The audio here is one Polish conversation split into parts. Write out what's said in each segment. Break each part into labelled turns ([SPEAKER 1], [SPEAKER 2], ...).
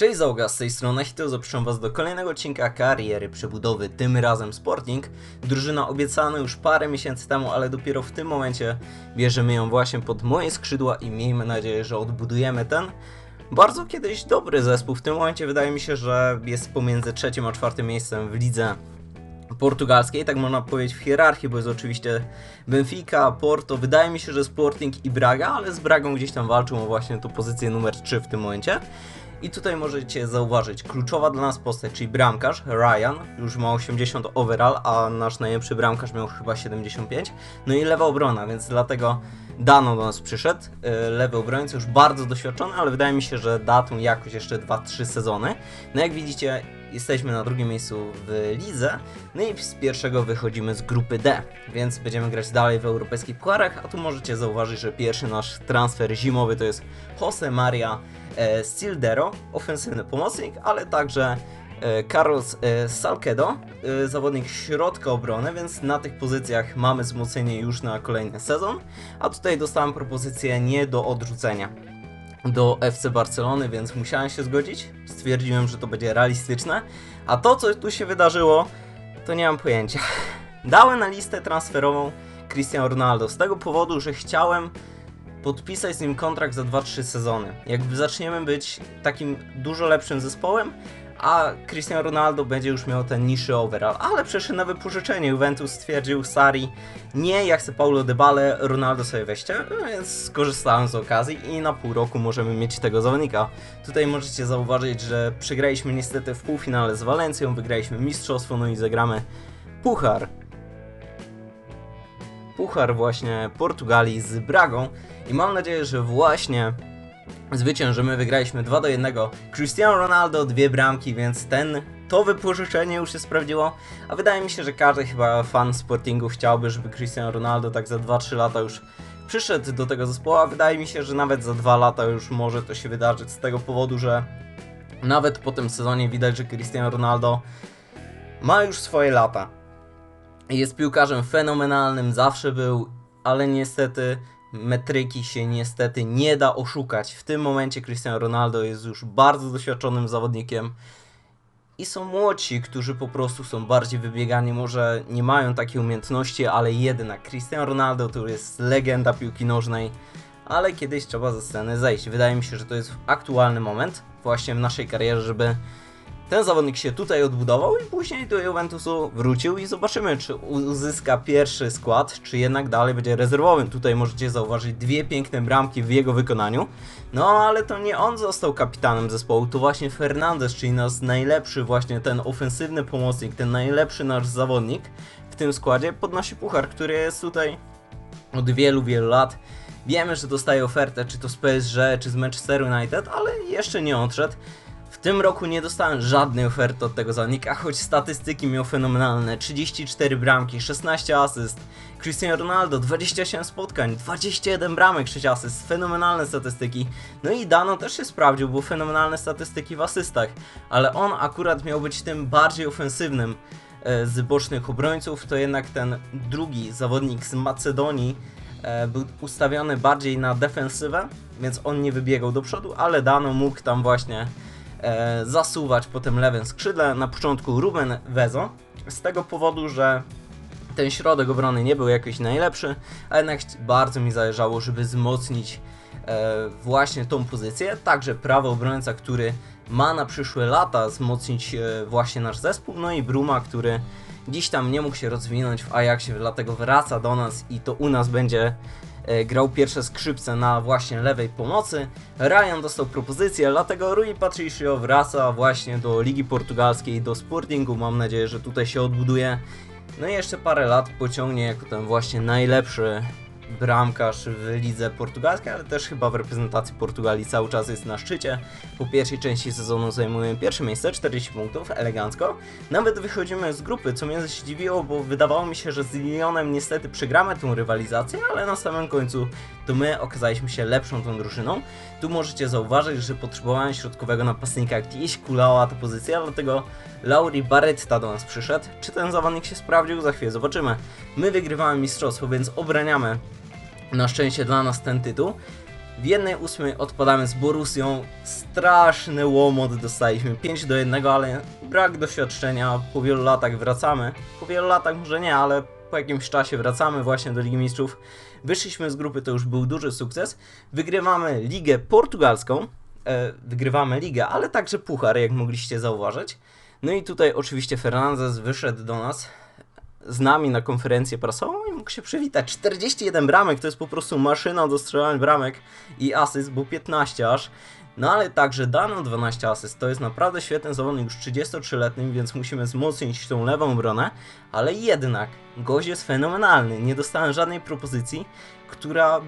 [SPEAKER 1] Cześć załoga, z tej strony Hito, zapraszam was do kolejnego odcinka kariery przebudowy, tym razem Sporting. Drużyna obiecana już parę miesięcy temu, ale dopiero w tym momencie bierzemy ją właśnie pod moje skrzydła i miejmy nadzieję, że odbudujemy ten bardzo kiedyś dobry zespół. W tym momencie wydaje mi się, że jest pomiędzy trzecim a czwartym miejscem w lidze portugalskiej, tak można powiedzieć w hierarchii, bo jest oczywiście Benfica, Porto, wydaje mi się, że Sporting i Braga, ale z Bragą gdzieś tam walczą o właśnie tą pozycję numer 3 w tym momencie. I tutaj możecie zauważyć, kluczowa dla nas postać, czyli bramkarz, Ryan, już ma 80 overall, a nasz najlepszy bramkarz miał chyba 75. No i lewa obrona, więc dlatego Dano do nas przyszedł, yy, lewy obrońca, już bardzo doświadczony, ale wydaje mi się, że da tą jakoś jeszcze 2-3 sezony. No jak widzicie, jesteśmy na drugim miejscu w lidze, no i z pierwszego wychodzimy z grupy D, więc będziemy grać dalej w europejskich pucharach, a tu możecie zauważyć, że pierwszy nasz transfer zimowy to jest Jose Maria e, ofensywny pomocnik, ale także e, Carlos e, Salcedo, e, zawodnik środka obrony, więc na tych pozycjach mamy wzmocnienie już na kolejny sezon, a tutaj dostałem propozycję nie do odrzucenia do FC Barcelony, więc musiałem się zgodzić. Stwierdziłem, że to będzie realistyczne. A to, co tu się wydarzyło, to nie mam pojęcia. Dałem na listę transferową Cristiano Ronaldo z tego powodu, że chciałem podpisać z nim kontrakt za 2-3 sezony. Jakby zaczniemy być takim dużo lepszym zespołem, a Cristiano Ronaldo będzie już miał ten niższy overall, ale przeszedł na wypożyczenie. Juventus stwierdził Sari, nie, ja chcę Paulo Dybale, Ronaldo sobie weźcie, no więc skorzystałem z okazji i na pół roku możemy mieć tego zawodnika. Tutaj możecie zauważyć, że przegraliśmy niestety w półfinale z Walencją, wygraliśmy mistrzostwo, no i zagramy puchar. Puchar właśnie Portugalii z Bragą i mam nadzieję, że właśnie zwyciężymy, wygraliśmy 2 do 1. Cristiano Ronaldo, dwie bramki, więc ten, to wypożyczenie już się sprawdziło. A wydaje mi się, że każdy chyba fan Sportingu chciałby, żeby Cristiano Ronaldo tak za 2-3 lata już przyszedł do tego zespołu, a wydaje mi się, że nawet za 2 lata już może to się wydarzyć z tego powodu, że nawet po tym sezonie widać, że Cristiano Ronaldo ma już swoje lata. Jest piłkarzem fenomenalnym, zawsze był, ale niestety metryki się niestety nie da oszukać. W tym momencie Cristiano Ronaldo jest już bardzo doświadczonym zawodnikiem i są młodsi, którzy po prostu są bardziej wybiegani, może nie mają takiej umiejętności, ale jednak Cristiano Ronaldo to jest legenda piłki nożnej, ale kiedyś trzeba ze sceny zejść. Wydaje mi się, że to jest aktualny moment właśnie w naszej karierze, żeby ten zawodnik się tutaj odbudował i później do Juventusu wrócił i zobaczymy, czy uzyska pierwszy skład, czy jednak dalej będzie rezerwowym. Tutaj możecie zauważyć dwie piękne bramki w jego wykonaniu. No, ale to nie on został kapitanem zespołu, to właśnie Fernandez, czyli nasz najlepszy właśnie ten ofensywny pomocnik, ten najlepszy nasz zawodnik w tym składzie podnosi puchar, który jest tutaj od wielu, wielu lat. Wiemy, że dostaje ofertę, czy to z PSG, czy z Manchester United, ale jeszcze nie odszedł. Tym roku nie dostałem żadnej oferty od tego zawodnika, choć statystyki miał fenomenalne. 34 bramki, 16 asyst. Cristiano Ronaldo 27 spotkań, 21 bramek, 6 asyst. Fenomenalne statystyki. No i Dano też się sprawdził, bo fenomenalne statystyki w asystach. Ale on akurat miał być tym bardziej ofensywnym e, z bocznych obrońców, to jednak ten drugi zawodnik z Macedonii e, był ustawiony bardziej na defensywę, więc on nie wybiegał do przodu, ale Dano mógł tam właśnie e, zasuwać po tym lewym skrzydle. Na początku Ruben Wezo, z tego powodu, że ten środek obrony nie był jakiś najlepszy, a jednak bardzo mi zależało, żeby wzmocnić e, właśnie tą pozycję. Także prawy obrońca, który ma na przyszłe lata wzmocnić e, właśnie nasz zespół, no i Bruma, który dziś tam nie mógł się rozwinąć w Ajaxie, dlatego wraca do nas i to u nas będzie grał pierwsze skrzypce na właśnie lewej pomocy. Ryan dostał propozycję, dlatego Rui Patricio wraca właśnie do Ligi Portugalskiej, do Sportingu. Mam nadzieję, że tutaj się odbuduje. No i jeszcze parę lat pociągnie jako ten właśnie najlepszy bramkarz w lidze portugalskiej, ale też chyba w reprezentacji Portugalii cały czas jest na szczycie. Po pierwszej części sezonu zajmuje pierwsze miejsce, 40 punktów, elegancko. Nawet wychodzimy z grupy, co mnie zdziwiło, bo wydawało mi się, że z Lyonem niestety przegramy tą rywalizację, ale na samym końcu to my okazaliśmy się lepszą tą drużyną. Tu możecie zauważyć, że potrzebowałem środkowego napastnika, gdzieś kulała ta pozycja, dlatego Lauri Barretta do nas przyszedł. Czy ten zawodnik się sprawdził? Za chwilę zobaczymy. My wygrywamy mistrzostwo, więc obraniamy na szczęście dla nas ten tytuł. W jednej ósmej odpadamy z Borusią. Straszny łomot dostaliśmy. 5 do 1, ale brak doświadczenia. Po wielu latach wracamy. Po wielu latach może nie, ale po jakimś czasie wracamy właśnie do Ligi Mistrzów. Wyszliśmy z grupy, to już był duży sukces. Wygrywamy Ligę Portugalską. E, wygrywamy ligę, ale także puchar, jak mogliście zauważyć. No i tutaj oczywiście Fernandez wyszedł do nas z nami na konferencję prasową i mógł się przywitać. 41 bramek to jest po prostu maszyna do strzelania bramek i asyst, bo 15 aż. No ale także dano 12 asyst, to jest naprawdę świetny zawodnik, już 33-letni, więc musimy wzmocnić tą lewą obronę, ale jednak gość jest fenomenalny, nie dostałem żadnej propozycji, która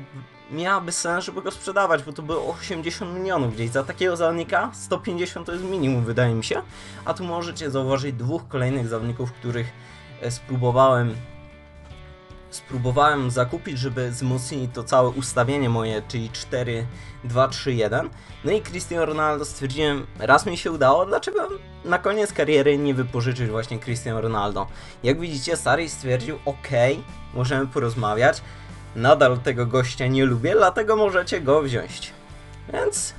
[SPEAKER 1] miałaby sens, żeby go sprzedawać, bo to było 80 milionów gdzieś. Za takiego zawodnika 150 to jest minimum, wydaje mi się. A tu możecie zauważyć dwóch kolejnych zawodników, których spróbowałem spróbowałem zakupić, żeby wzmocnić to całe ustawienie moje, czyli 4, 2, 3, 1. No i Cristiano Ronaldo stwierdziłem, raz mi się udało, dlaczego na koniec kariery nie wypożyczyć właśnie Cristiano Ronaldo. Jak widzicie, Sari stwierdził, ok, możemy porozmawiać, nadal tego gościa nie lubię, dlatego możecie go wziąć. Więc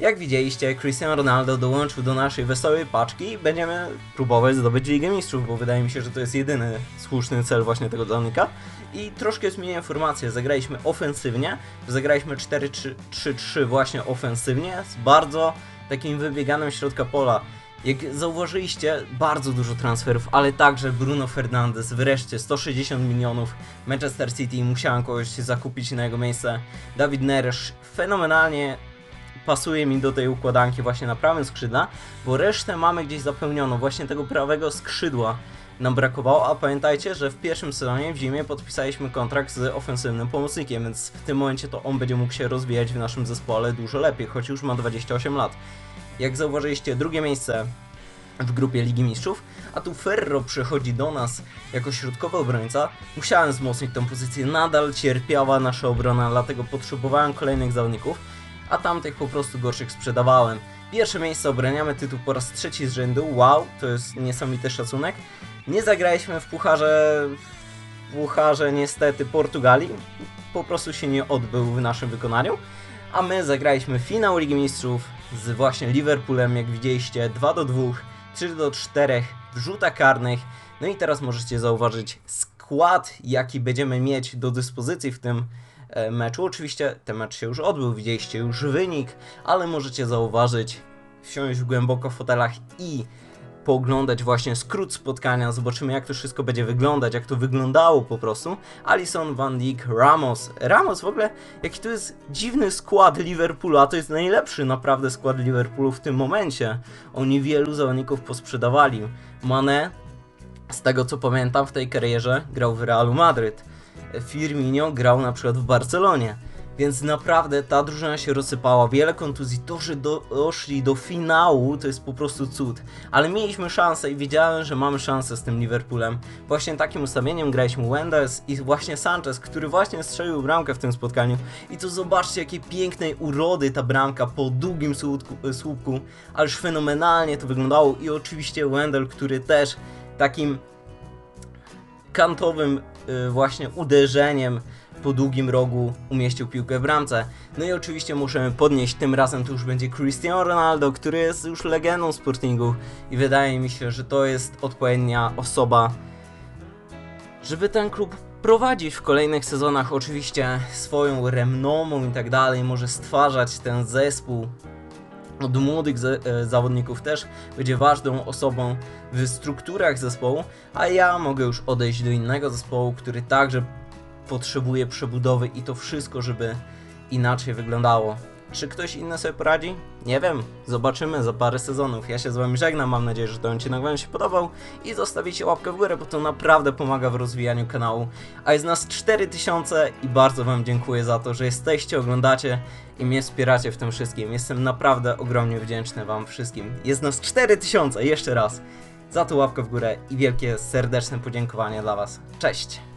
[SPEAKER 1] jak widzieliście, Cristiano Ronaldo dołączył do naszej wesołej paczki. I będziemy próbować zdobyć Ligę Mistrzów, bo wydaje mi się, że to jest jedyny słuszny cel właśnie tego zawodnika. I troszkę zmienię informację, zagraliśmy ofensywnie, zagraliśmy 4-3-3 właśnie ofensywnie, z bardzo takim wybieganym środka pola. Jak zauważyliście, bardzo dużo transferów, ale także Bruno Fernandes, wreszcie 160 milionów, Manchester City, musiałem kogoś zakupić na jego miejsce, Dawid Neres, fenomenalnie pasuje mi do tej układanki właśnie na prawym skrzydle, bo resztę mamy gdzieś zapełnioną, właśnie tego prawego skrzydła nam brakowało, a pamiętajcie, że w pierwszym sezonie w zimie podpisaliśmy kontrakt z ofensywnym pomocnikiem, więc w tym momencie to on będzie mógł się rozwijać w naszym zespole dużo lepiej, choć już ma 28 lat. Jak zauważyliście, drugie miejsce w grupie Ligi Mistrzów, a tu Ferro przychodzi do nas jako środkowy obrońca. Musiałem wzmocnić tą pozycję, nadal cierpiała nasza obrona, dlatego potrzebowałem kolejnych zawodników, a tamtych po prostu gorszych sprzedawałem. Pierwsze miejsce obraniamy tytuł po raz trzeci z rzędu, wow, to jest niesamowity szacunek. Nie zagraliśmy w pucharze, w pucharze niestety Portugalii, po prostu się nie odbył w naszym wykonaniu, a my zagraliśmy finał Ligi Mistrzów z właśnie Liverpoolem, jak widzieliście, 2 do 2, 3 do 4 w rzutach karnych. No i teraz możecie zauważyć skład, jaki będziemy mieć do dyspozycji w tym meczu. Oczywiście ten mecz się już odbył, widzieliście już wynik, ale możecie zauważyć, wsiąść głęboko w fotelach i pooglądać właśnie skrót spotkania, zobaczymy jak to wszystko będzie wyglądać, jak to wyglądało po prostu. Alison, Van Dijk, Ramos. Ramos w ogóle, jaki to jest dziwny skład Liverpoolu, a to jest najlepszy naprawdę skład Liverpoolu w tym momencie. Oni wielu zawodników posprzedawali. Mane, z tego co pamiętam w tej karierze, grał w Realu Madryt. Firmino grał na przykład w Barcelonie. Więc naprawdę ta drużyna się rozsypała, wiele kontuzji, to, że do, doszli do finału, to jest po prostu cud. Ale mieliśmy szansę i wiedziałem, że mamy szansę z tym Liverpoolem. Właśnie takim ustawieniem graliśmy Wendes i właśnie Sanchez, który właśnie strzelił bramkę w tym spotkaniu. I to zobaczcie, jakiej pięknej urody ta bramka po długim słupku, słupku, ależ fenomenalnie to wyglądało. I oczywiście Wendel, który też takim kantowym właśnie uderzeniem po długim rogu umieścił piłkę w bramce. No i oczywiście musimy podnieść, tym razem to już będzie Cristiano Ronaldo, który jest już legendą Sportingu i wydaje mi się, że to jest odpowiednia osoba, żeby ten klub prowadzić w kolejnych sezonach oczywiście swoją renomą i tak dalej, może stwarzać ten zespół od młodych e, zawodników też będzie ważną osobą w strukturach zespołu, a ja mogę już odejść do innego zespołu, który także potrzebuje przebudowy i to wszystko, żeby inaczej wyglądało. Czy ktoś inny sobie poradzi? Nie wiem, zobaczymy za parę sezonów. Ja się z wami żegnam, mam nadzieję, że ten odcinek wam się podobał i zostawicie łapkę w górę, bo to naprawdę pomaga w rozwijaniu kanału. A jest nas 4000 i bardzo wam dziękuję za to, że jesteście, oglądacie i mnie wspieracie w tym wszystkim. Jestem naprawdę ogromnie wdzięczny wam wszystkim. Jest nas 4000, jeszcze raz. Za to łapkę w górę i wielkie serdeczne podziękowanie dla was. Cześć!